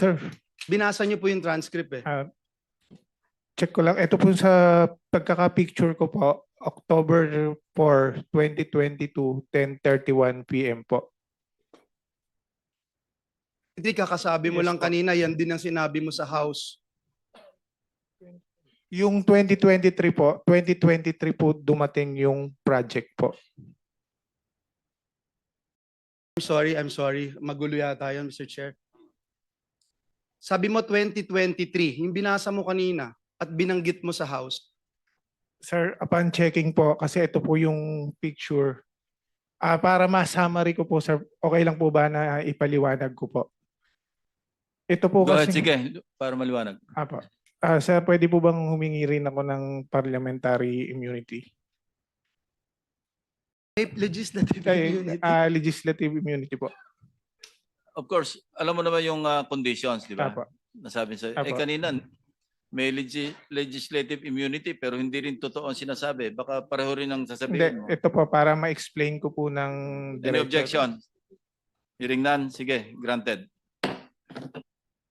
Sir, Binasa niyo po yung transcript eh. ah, check ko lang. Ito po sa pagkaka-picture ko po, October 4, 2022, 10.31 p.m. po. Hindi kakasabi mo Yes lang po. kanina, yan din ang sinabi mo sa house. Yung 2023 po, 2023 po dumating yung project po. I'm sorry, I'm sorry. Magulo yata yun, Mr. Chair. Sabi mo 2023, yung binasa mo kanina at binanggit mo sa house. Sir, upon checking po, kasi ito po yung picture. Ah, para ma-summary ko po, sir, okay lang po ba na ipaliwanag ko po? Ito po Go ahead, kasi... sige, para maliwanag. Apo. Ah, sir, pwede po bang humingi rin ako ng parliamentary immunity? Eh, Legislative Ay, immunity. ah, legislative immunity po. Of course, alam mo naman yung ah, conditions, di ba? Apo. Nasabi sa Eh Apo. kanina, may legi- legislative immunity pero hindi rin totoo ang sinasabi. Baka pareho rin ang Hindi, sasabihin mo. ito po para ma-explain ko po ng Any diretso. objection? Hearing none, sige, granted.